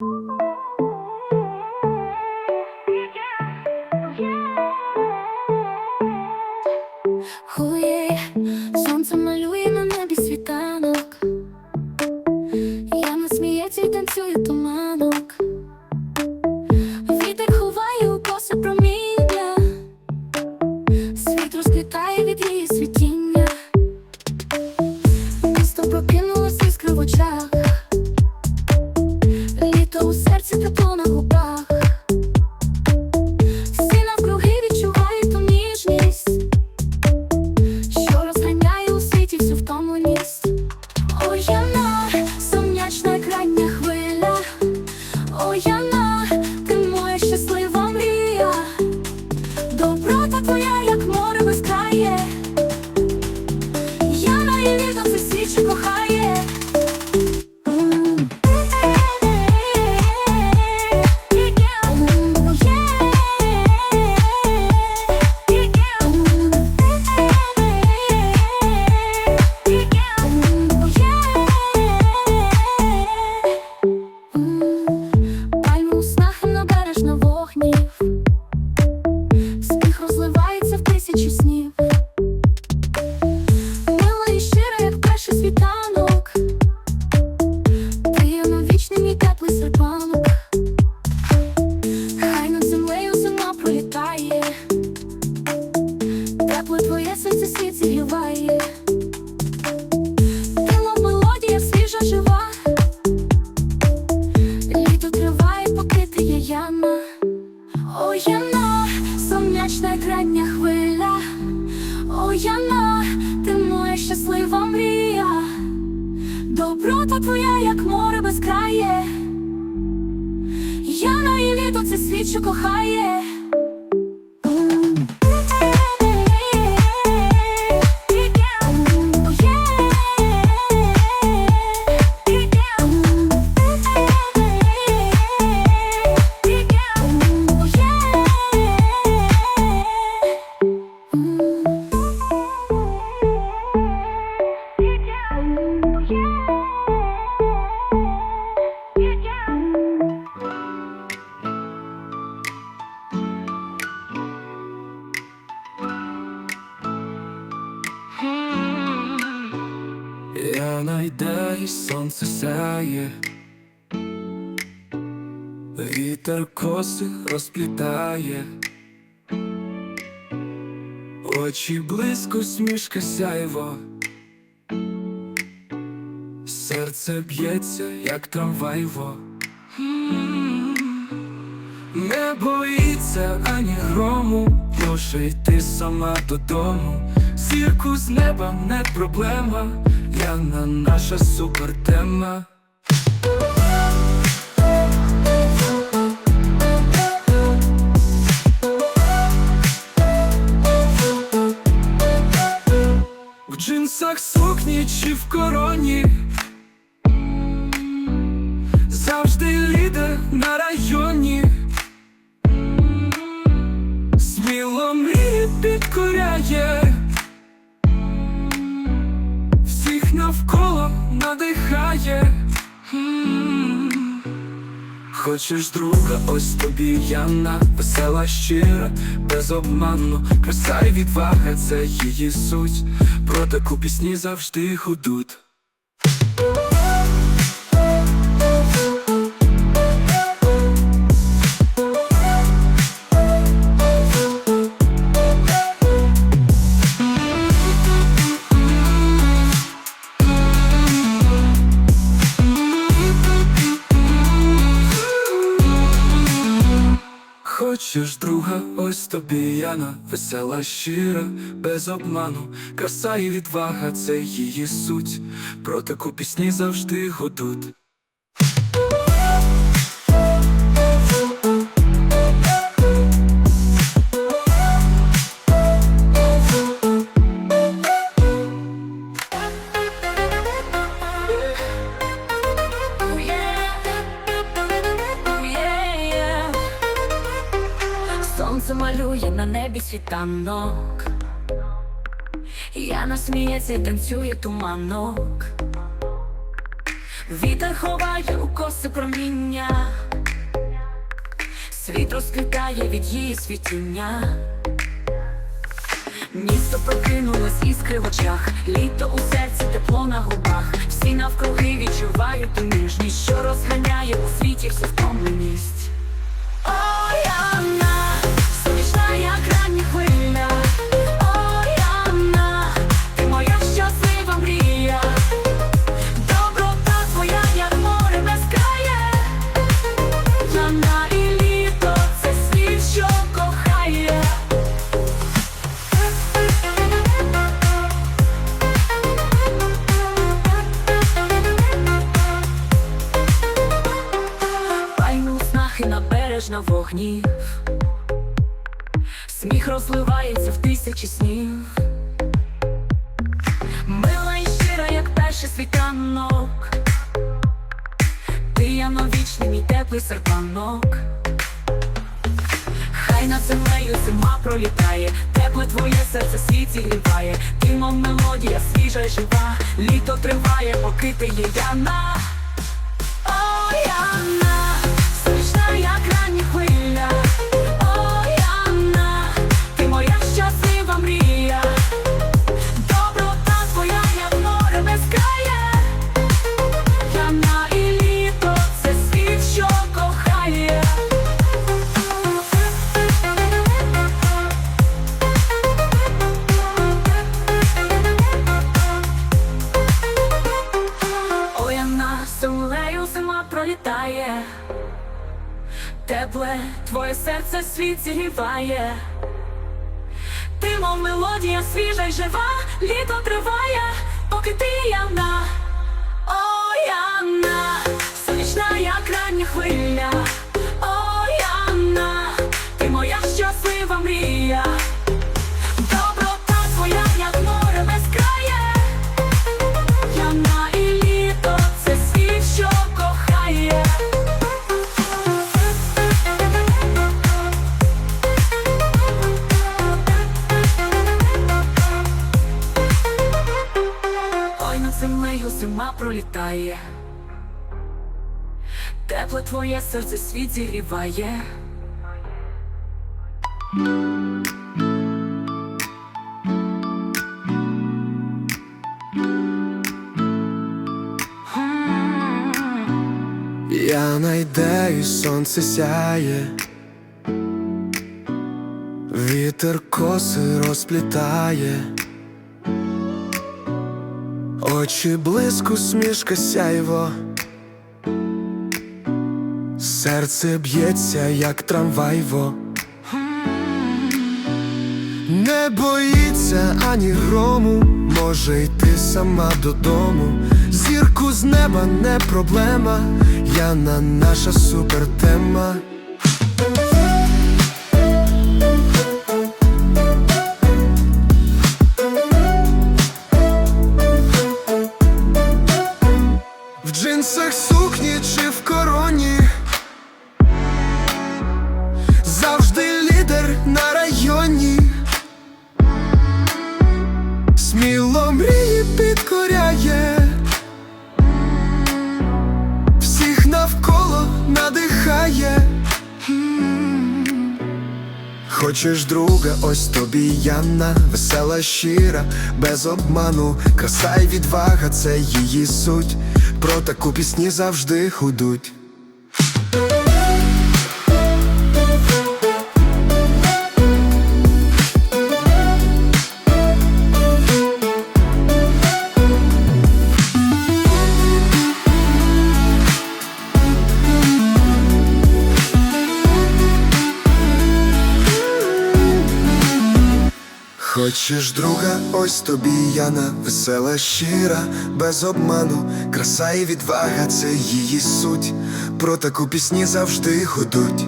you. Доброта твоя, як море безкрає. Яна і літо це світ, що кохає. Вітер коси розплітає, очі близько, смішка сяйво, серце б'ється, як трамвайво. Не боїться ані грому, може йти сама додому. Зірку з неба не проблема, Яна наша супертема. Джинсах сукні чи в короні. Завжди лідер на районі. Сміло мрії підкоряє. Всіх навколо надихає. Хочеш друга, ось тобі Яна, весела, щира, без обману, краса і відвага, це її суть. Про таку пісні завжди гудуть. Хочеш друга, ось тобі Яна, весела, щира, без обману, краса і відвага, це її суть. Про таку пісні завжди гудуть. Світанок. Яна сміється, і танцює туманок. Вітер ховає у коси проміння, світ розквітає від її світіння. Місто прокинулось іскри в очах, літо у серці, тепло на губах. Всі навкруги відчувають ту ніжність, що розганяє у світі всю втомленість. Ой, Анна, сонячна, як набережна вогнів, сміх розливається в тисячі снів. Мила і щира, як перший світанок. Ти яновічний, мій теплий серпанок. Хай над землею зима пролітає, тепле твоє серце світ зігріває, ти мов мелодія свіжа й жива, літо триває, поки ти є яна. Ой, Анна, пролітає. Тепле твоє серце світ зігріває. Ти, мов мелодія свіжа й жива, літо триває, поки ти явна. о, явна сонячна, як рання пролітає. Тепле твоє серце світ зігріває. Я найде сонце сяє, вітер коси розплітає, очі блиску, смішка сяйво, серце б'ється, як трамвайво. Не боїться ані грому, може йти сама додому. Зірку з неба не проблема, Яна наша супертема. Хочеш друга, ось тобі Яна, весела, щира, без обману, краса й відвага, це її суть. Про таку пісні завжди худуть. Хочеш друга, ось тобі Яна, весела, щира, без обману, краса і відвага, це її суть. Про таку пісні завжди ходуть.